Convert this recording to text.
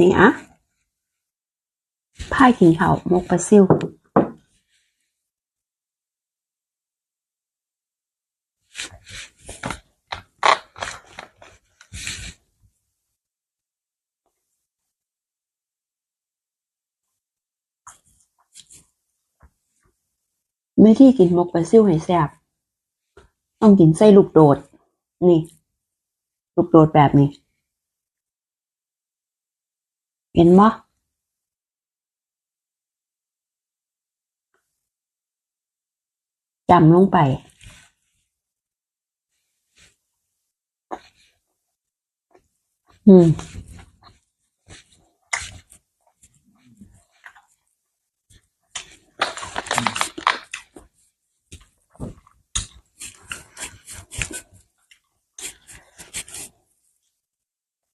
นี่อะพากินข้ามกปลาซิววิธีกินมกปลาซิวให้แซ่บต้องกินไส้ลูกโดด นี่ ลูกโดดแบบนี้ เห็นบ่จำลงไป อืม